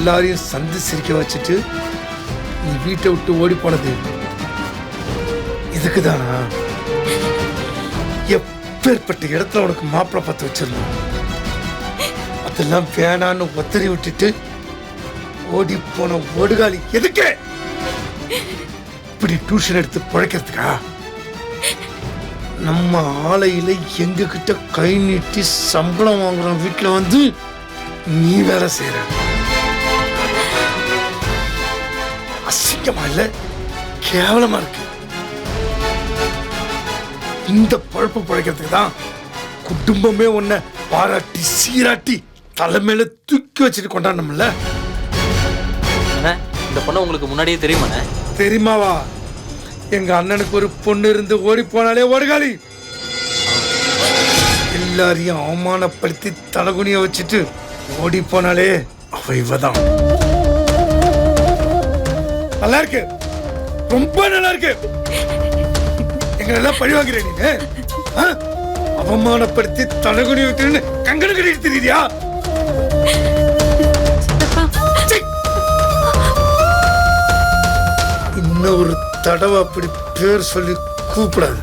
எல்லாரையும் சந்து சிரிக்க வச்சுட்டு நீ வீட்டை விட்டு ஓடி போனது இதுக்கு தானா எப்பேற்பட்ட இடத்துல உனக்கு மாப்பிள்ளை பார்த்து வச்சிருந்தோம். அதெல்லாம் வேணான்னு ஒத்தறி விட்டுட்டு ஓடி போன ஓடுகாலி எதுக்கு? இப்படி டியூஷன் எடுத்து பழைக்கிறதுக்கா? நம்ம ஆலையில எங்க கிட்ட கை நீட்டி சம்பளம் வாங்குறோம் வீட்டுல வந்து நீ வேலை செய்யற அசிங்கமா இல்ல? கேவலமா இருக்கு. இந்த பழப்பு பழைக்கிறதுக்கு தான் குடும்பமே உன்னை பாராட்டி சீராட்டி தலைமையில தூக்கி வச்சுட்டு கொண்டாடணும்ல? இந்த பொண்ணை உங்களுக்கு முன்னாடியே தெரியுமாண்ணே தெரியுமாவா? எங்க அண்ணனுக்கு ஒரு பொண்ணு இருந்து ஓடி போனாலே ஓடுகாலி. எல்லாரையும் அவமானப்படுத்தி தலகுனிய வச்சுட்டு ஓடி போனாலே அவ இவதான். நல்லா இருக்கு ரொம்ப நல்லா இருக்கு எங்களை எல்லாம் பழி வாங்குற நீ ஆ? அவமானப்படுத்தி தலகுனி விட்டு கங்கணம் கட்டிட்டு தெரியுதியா! இன்னொரு தடவை அப்படி பேர் சொல்லி கூப்பிடாது.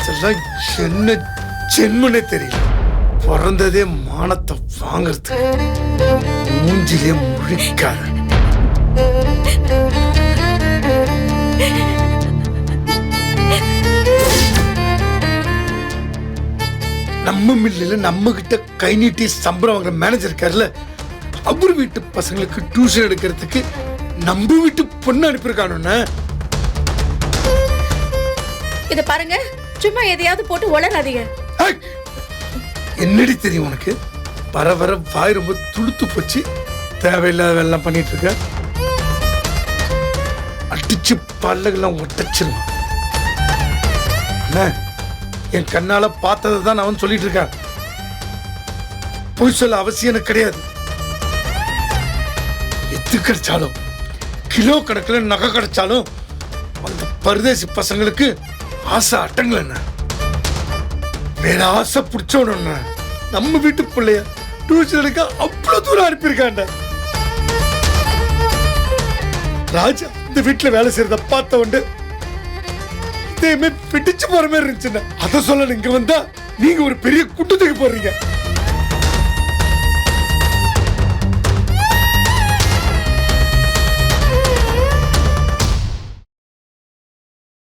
இதெல்லாம் என்ன ஜென்மனே தெரியல. பிறந்ததே மானத்தை வாங்குறது மூஞ்சிலே முழிக்காத. நம்ம மில்லில் நம்ம கிட்ட கை நீட்டி சம்பளம் வாங்குற மேனேஜர் இருக்காருல்ல அவர் வீட்டு பசங்களுக்கு டியூஷன் எடுக்கிறதுக்கு நம்ம வீட்டு பொண்ணு அனுப்பியிருக்கானுன்னு இத பாருங்க சும்மா எதையாவது போட்டு உளறாதீங்க! என்னடி தெரியும் உனக்கு? வர வர வாய் ரொம்ப துளுத்து போச்சு. தேவையில்லாத வேலை பண்ணிட்டு இருக்க. அடிச்சு பல்லகெல்லாம் ஒட்டச்சிருவான். அண்ணா என் கண்ணால பார்த்ததை தான் அவன் சொல்லிட்டு இருக்கான். பொய் சொல்ல அவசியம் எனக்கு கிடையாது. எது கிடைச்சாலும் கிலோ கணக்கில் நகை கிடைச்சாலும் அந்த பரதேசி பசங்களுக்கு ஆசை அட்டங்கள் என்ன வேற ஆசை பிடிச்சோன்னு நம்ம வீட்டு பிள்ளைய டியூஷன் எடுக்க அவ்வளவு தூரம் அனுப்பியிருக்காண்ட ராஜா இந்த வீட்டில் வேலை செய்யறத பார்த்த உண்டு இதேமே பிடிச்சு போற மாதிரி இருந்துச்சுன்னா. அதை சொல்ல இங்க வந்தா நீங்க ஒரு பெரிய குட்டத்துக்கு போடுறீங்க